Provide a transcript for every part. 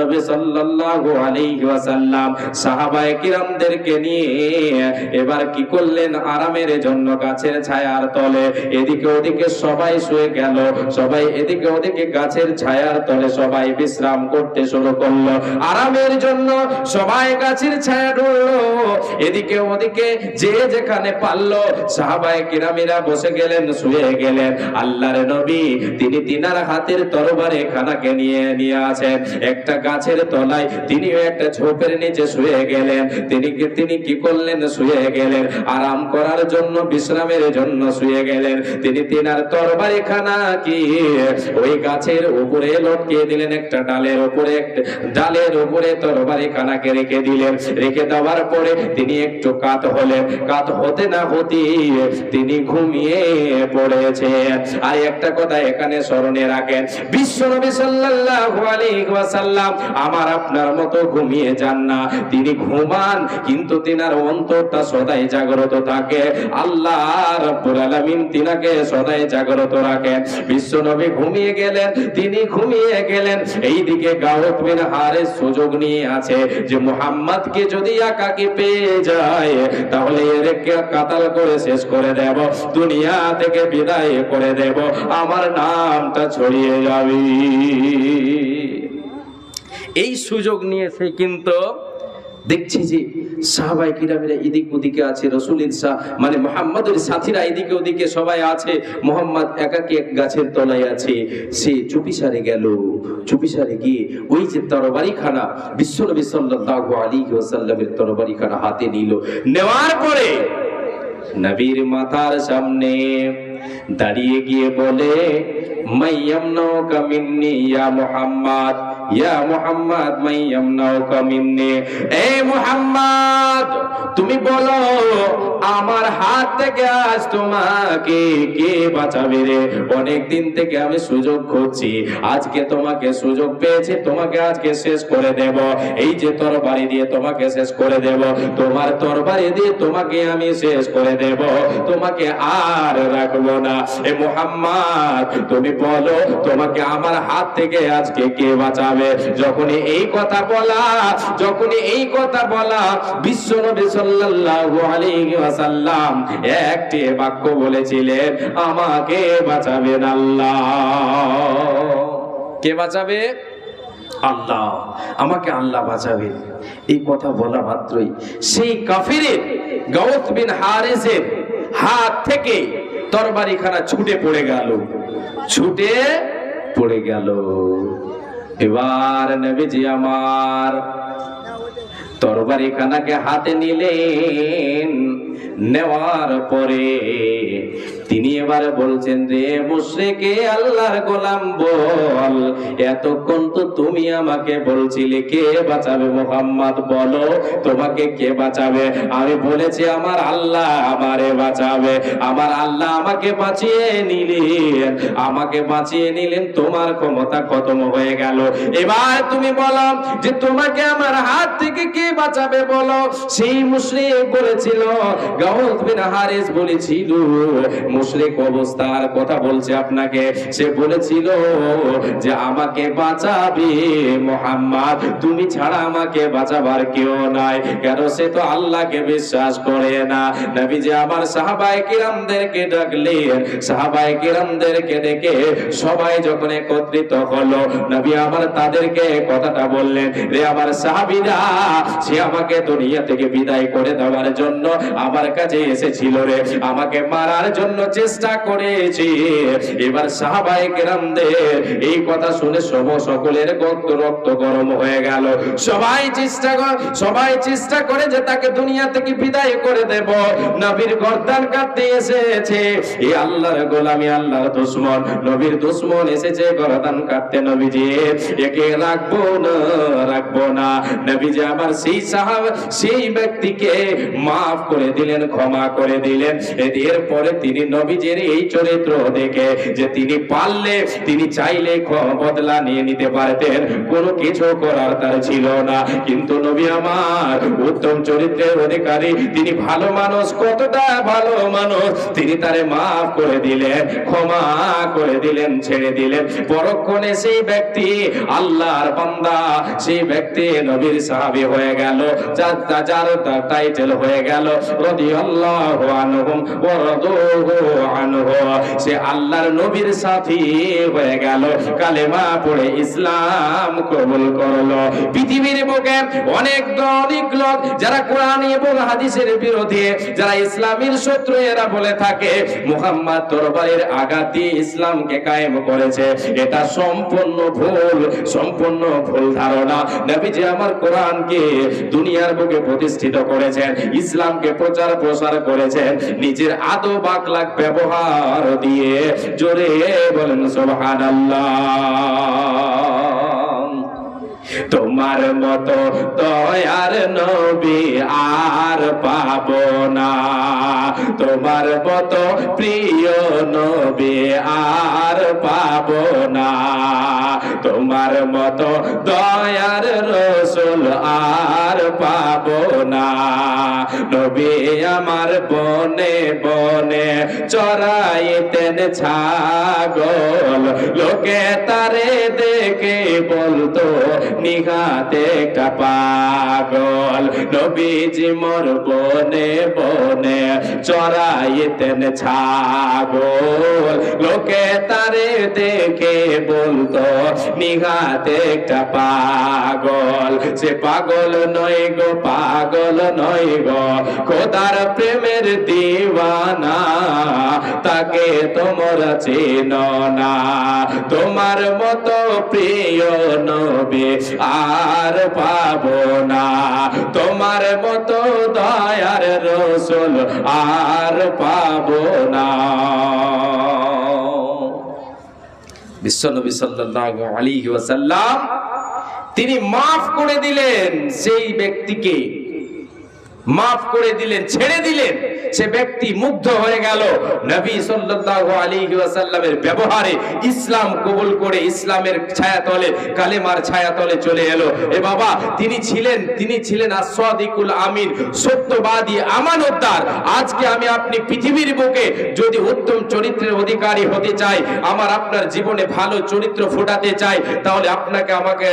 নবী সাল্লাল্লাহু আলাইহি ওয়াসাল্লাম সাহাবায়ে কিরামদেরকে নিয়ে এবার কি করলেন? আরামের জন্য গাছের ছায়ার তলে এদিকে ওদিকে সবাই শুয়ে গেল। সবাই এদিকে ওদিকে গাছের ছায়ার তলে সবাই বিশ্রাম করতে শুরু করল। আরামের জন্য সবাই গাছের ছায়া ঢুকলো এদিকে ওদিকে যে যেখানে পারল সাহাবায়ে কিরামিরা বসে গেলেন, শুয়ে গেলেন। আল্লাহর নবী তিনি তিনার হাতের তরবারে খানাকে নিয়ে নিয়ে আছেন একটা গাছের তলায় তিনিও একটা ঝোপের নিচে শুয়ে গেলেন। তিনি তিনি কি করলেন? শুয়ে গেলেন। আরাম করার জন্য, বিশ্রামের জন্য শুয়ে গেলেন। তিনি তিনার তরবারি খানা কি? ওই গাছের উপরে লটকিয়ে দিলেন একটা ডালের উপরে ডালের উপরে তরবারি খানাকে রেখে দিলেন। রেখে দেওয়ার পরে তিনি একটু কাত হলেন। কাত হতে না হতে তিনি ঘুমিয়ে পড়েছে আর একটা কথা এখানে স্মরণে রাখেন। বিশ্ব নবী সাল্লাল্লাহু আলাইহি ওয়াসাল্লাম আমার আপনার মতো ঘুমিয়ে যান না। তিনি ঘুমান, কিন্তু তিনার অন্তরটা সদাই জাগ্রত থাকে। আল্লাহ রাব্বুল আলামিন তিনাকে সদাই জাগ্রত রাখেন বিশ্ব নবী ঘুমিয়ে গেলেন, তিনি ঘুমিয়ে গেলেন। এইদিকে গাওত বিন হারেস সুযোগ নিয়ে আছে যে মুহাম্মদকে যদি একাকি পেয়ে যায়, তাহলে এরকে কাতাল করে শেষ করে দেব, দুনিয়া থেকে বিদায় করে দেব। আমার নামটা ছড়িয়ে যাবে। এই সুযোগ নিয়ে সে কিন্তু দেখছি যে সাহাবাই কিরামেরা এদিক ওদিকে আছে রসুল শাহ মানে মোহাম্মদের সাথীরা এদিকে ওদিকে সবাই আছে, মোহাম্মদ একাকি এক গাছের তলায় আছে, সে চুপিসারে গেল, চুপিসারে গিয়ে ওই যে তরবারি খানা বিশ্বনবী সাল্লাল্লাহু আলাইহি ওয়াসাল্লামের তরবারি খানা হাতে নিল। নেওয়ার পরে নবীর মাথার সামনে দাঁড়িয়ে গিয়ে বলে মাইয়াম নৌকা মিন্নি ইয়া মুহাম্মদ। ইয়া মুহাম্মদ মাইয়াম নৌকা মিন্নি। এ মুহাম্মদ, তুমি বলো, আমার হাত থেকে আজ তোমাকে কে বাঁচাবে রে? অনেক দিন থেকে আমি সুযোগ খুঁজছি। আজকে তোমাকে সুযোগ পেয়েছি, তোমাকে আজকে শেষ করে দেব। এই যে তরবারি দিয়ে তোমাকে শেষ করে দেব, তোমার তরবারি দিয়ে তোমাকে আমি শেষ করে দেব। তোমাকে আর রাখব না। এ মুহাম্মদ, তুমি বলো, তোমাকে আমার হাত থেকে আজকে কে বাঁচাবে? যখনই এই কথা বলা, যখনই এই কথা বলা, বিশ্ব নবী একটি বাক্য বলেছিলেন, আমাকে বাঁচাবেন আল্লাহ। কে বাঁচাবে? আল্লাহ। আমাকে আল্লাহ বাঁচাবে। এই কথা বলা মাত্রই সেই কাফিরের গাউত বিন হারিসের হাত থেকে তরবারিখানা ছুটে পড়ে গেল। ছুটে পড়ে গেল। এবার নবীজি আমার তরবারিখানাকে হাতে নিলেন। নেওয়ার পরে তিনি এবার বলছেন, রে মুশরিকে আল্লাহর গোলাম বল, এতক্ষণ তো তুমি আমাকে বলছিলে কে বাঁচাবে মোহাম্মদ, বলো তোমাকে কে বাঁচাবে? আমি বলেছি, আমার আল্লাহ আমারে বাঁচাবে, আমার আল্লাহ আমাকে বাঁচিয়ে নিলেন, আমাকে বাঁচিয়ে নিলেন, তোমার ক্ষমতা খতম হয়ে গেল। এবার তুমি বলো যে, তোমাকে আমার হাত থেকে কে বাঁচাবে বলো? সেই মুশরিক বলেছিল গাউস বিন বলেছিল, মুশরিক অবস্থার কথা বলছে আপনাকে। সে বলেছিল যে, আমাকে বাঁচাবে মোহাম্মদ। তুমি ছাড়া আমাকে বাঁচাবার কেউ নাই। কেন সে তো আল্লাহকে বিশ্বাস করে না। আমার কিরামদেরকে ডাকলেন। কিরামদেরকে ডেকে সবাই যখন একত্রিত হলো, নবী আমার তাদেরকে কথাটা বললেন রে আমার সাহাবীরা, সে আমাকে দুনিয়া থেকে বিদায় করে দেওয়ার জন্য আমার কাছে এসেছিল রে। আমাকে মারার জন্য চেষ্টা করেছে। এবার সাহাবায়ে কেরামদের এই কথা শুনে সব সকলের গত রক্ত গরম হয়ে গেল। সবাই চেষ্টা সবাই চেষ্টা করে যে তাকে দুনিয়া থেকে বিদায় করে দেব। নবীর গর্দান কাটতে এসেছে। এই আল্লাহর গোলামি, আল্লাহর দুশ্মন। নবীর দুশ্মন এসেছে, গর্দান কাটতে নবীজি। একে রাখব না রাখব না। নবীজি আমার সেই সাহাব, সেই ব্যক্তিকে মাফ করে দিলেন। ক্ষমা করে দিলেন। এরপরে তিনি নবীজের এই চরিত্র দেখে যে তিনি পারলে, তিনি চাইলে বদলা নিয়ে নিতে পারতেন। কোনো কিছু করার তার ছিল না। কিন্তু নবী আমার উত্তম চরিত্রের অধিকারী, তিনি ভালো মানুষ, কতটা ভালো মানুষ, তিনি তারে মাফ করে দিলেন, ক্ষমা করে দিলেন, ছেড়ে দিলেন। পরক্ষণে সেই ব্যক্তি আল্লাহর বান্দা, সেই ব্যক্তি নবীর সাহাবী হয়ে গেল। যার টাইটেল হয়ে গেল। রাদিয়াল্লাহু আনহুম ওয়া আনহু। সে আল্লাহর নবীর সাথী হয়ে গেল, কালেমা পড়ে ইসলাম কবুল করল। পৃথিবীর বুকে অনেক অনেক লোক যারা কোরআন এবং হাদিসের বিরোধী, যারা ইসলামের শত্রু, এরা বলে থাকে, মুহাম্মদ ইসলামকে কায়েম করেছে। এটা সম্পূর্ণ ভুল সম্পূর্ণ ভুল ধারণা। নবী যে আমার কোরআনকে দুনিয়ার বুকে প্রতিষ্ঠিত করেছেন, ইসলামকে প্রচার প্রসার করেছেন নিজের আদো বাকলাক ব্যবহার দিয়ে জোরে বলেন, সুবহানাল্লাহ। তোমার মতো দয়ার নবী আর পাব না। তোমার মতো প্রিয় নবী আর পাব না। তোমার মতো দয়ার রসুল আর পাব না। নবী আমার বনে বনে চড়াইতেন ছাগল। লোকে তারে দেখে বলতো নিঘাতে একটা পাগল। নবীজি মোর বনে বনে চড়াইতেন ছাগল। লোকে তারে দেখে বলতো নিঘাতে একটা পাগল। সে পাগল নয় গো, পাগল নয় গো। খোদার প্রেমের দিওয়ানা, তাকে তোমার চেন না। তোমার মতো প্রিয় নবী আর পাবো না। তোমার মতো দয়ার রসুল আর পাবো না। বিশ্বনবী সাল্লাল্লাহু আলাইহি ওয়াসাল্লাম, তিনি মাফ করে দিলেন সেই ব্যক্তিকে মাফ করে দিলেন, ছেড়ে দিলেন। সে ব্যক্তি মুগ্ধ হয়ে গেল। নবী সাল্লাল্লাহু আলাইহি ওয়াসাল্লামের ব্যবহারে ইসলাম কবুল করে ইসলামের ছায়াতলে, কালেমার ছায়াতলে চলে এলো। এ বাবা, তিনি ছিলেন তিনি ছিলেন আসাদিকুল আমিন, সত্যবাদী আমানতদার। আজকে আমি আপনি পৃথিবীর বুকে যদি উত্তম চরিত্রের অধিকারী হতে চাই, আমার আপনার জীবনে ভালো চরিত্র ফোটাতে চাই, তাহলে আপনাকে আমাকে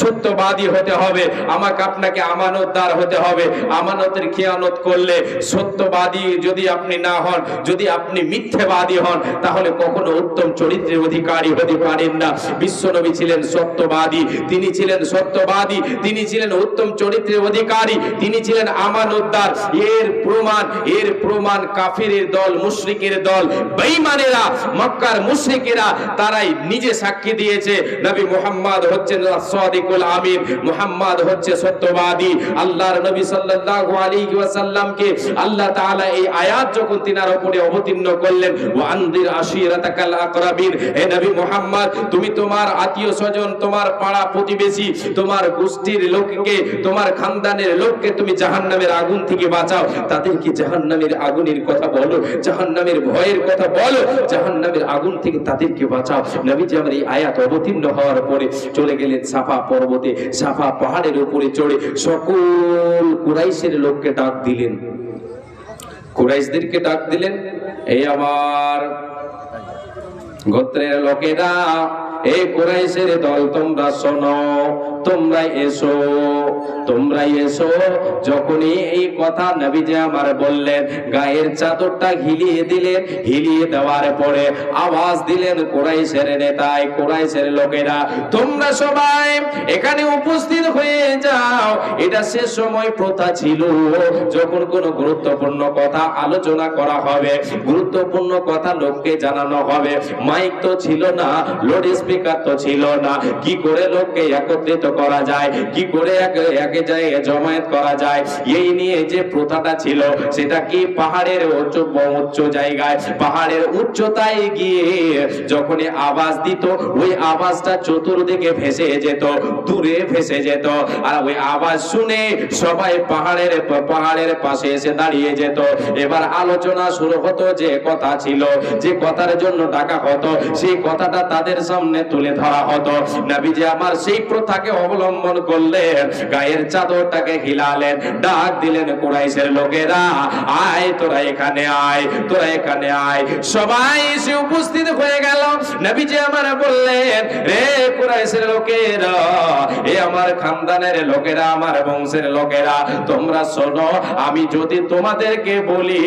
সত্যবাদী হতে হবে। আমাকে আপনাকে আমানতদার হতে হবে। আমানতের খেয়ানত করলে সত্যবাদী যদি আপনি না হন, যদি আপনি মিথ্যেবাদী হন, তাহলে কখনো উত্তম চরিত্রের অধিকারী হতে পারেন না। বিশ্বনবী ছিলেন সত্যবাদী, তিনি ছিলেন সত্যবাদী, তিনি ছিলেন উত্তম চরিত্রের অধিকারী, তিনি ছিলেন আমানতদার। এর প্রমাণ এর প্রমাণ কাফিরের দল, মুশরিকের দল, বেঈমানেরা, মক্কার মুশরিকেরা, তারাই নিজে সাক্ষী দিয়েছে, নবী মুহাম্মদ হচ্ছেন সাদিকুল আমিন, মুহাম্মদ হচ্ছে সত্যবাদী। আল্লাহর নবী সাল্লাল্লাহু আলাইহি ওয়াসাল্লামকে আল্লাহ তাআলা এই আয়াত যখন তিনার উপরে অবতীর্ণ করলেন, ওয়ানদির আশিরাতাকাল আকরাবিন হে নবী মুহাম্মদ, তুমি তোমার আত্মীয় স্বজন, তোমার পাড়া প্রতিবেশী, তোমার গোষ্ঠীর লোককে, তোমার খানদানের লোককে তুমি জাহান্নামের আগুন থেকে বাঁচাও। তাদেরকে জাহান্নামের আগুনের কথা বলো? জাহান্নামের ভয়ের কথা বলো? জাহান্নামের আগুন থেকে তাদেরকে বাঁচাও। এই আয়াত অবতীর্ণ হওয়ার পরে চলে গেলেন সাফা পর্বতে। সাফা পাহাড়ের উপরে চড়ে সকল কুরাইশের লোককে ডাক দিলেন। কুরাইশদেরকে ডাক দিলেন এই আমার গোত্রের লোকেরা এই কুরাইশের দল তোমরা শোনো তোমরা এসো তোমরা এসো। যখনই এই কথা নবী যে আমার বললেন, গায়ের চাদরটা হিলিয়ে দিলেন, হিলিয়ে দেওয়ার পরে আওয়াজ দিলেন কুরাইশের নেতায়, কুরাইশের লোকেরা, তোমরা সবাই এখানে উপস্থিত হয়ে যাও। এটা সে সময় প্রথা ছিল। যখন কোনো গুরুত্বপূর্ণ কথা আলোচনা করা হবে, গুরুত্বপূর্ণ কথা লোককে জানানো হবে, মাইক তো ছিল না, লোড স্পিকার তো ছিল না। কি করে লোককে একত্রিত করা যায়? কি করে এক জায়গায় জমায়েত করা যায়? এই নিয়ে যে প্রথাটা ছিল, সেটা কি পাহাড়ের উচ্চ উচ্চ জায়গায়? পাহাড়ের উচ্চতায় গিয়ে যখনই আওয়াজ দিত, ওই আওয়াজটা চতুর্দিকে ভেসে যেত, দূরে ভেসে যেত। আর ওই আওয়াজ শুনে সবাই পাহাড়ের পাহাড়ের পাশে এসে দাঁড়িয়ে যেত। এবার আলোচনা শুরু হতো যে কথা ছিল, যে কথার জন্য ডাকা হতো, সেই কথাটা তাদের সামনে তুলে ধরা হতো। নবীজি, আমার সেই প্রথাকে অবলম্বন করলেন, গায়ের চাদরটাকে হিলালেন, ডাক দিলেন কুরাইশের লোকেরা, আয়, তোরা এখানে আয়, তোরা এখানে আয়। সবাই এসে উপস্থিত হয়ে গেল। নবীজি আমার বললেন, রে কুরাইশের লোকেরা, এ আমার খানদানের লোকেরা, আমার বংশের লোকেরা, তোমরা শোনো, আমি যদি তোমাদেরকে বলি,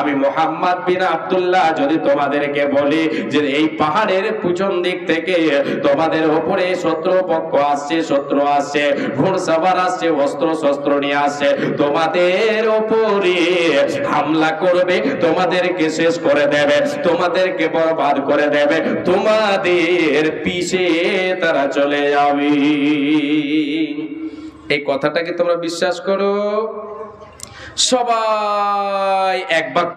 আমি মোহাম্মদ বিন আব্দুল্লাহ যদি তোমাদেরকে বলি, যে এই পাহাড়ের পিছন দিক থেকে তোমাদের উপরে শত্রু পক্ষ আসছে, শত্রু আসছে ঘোড়সাবার আসছে, অস্ত্র শস্ত্র নিয়ে আসছে, তোমাদের উপরে হামলা করবে, তোমাদেরকে শেষ করে দেবে, তোমাদেরকে বরবাদ করে দেবে, তোমাদের পিছে তারা চলে যাবে। এই কথাটাকে তোমরা বিশ্বাস করো। সবাই এক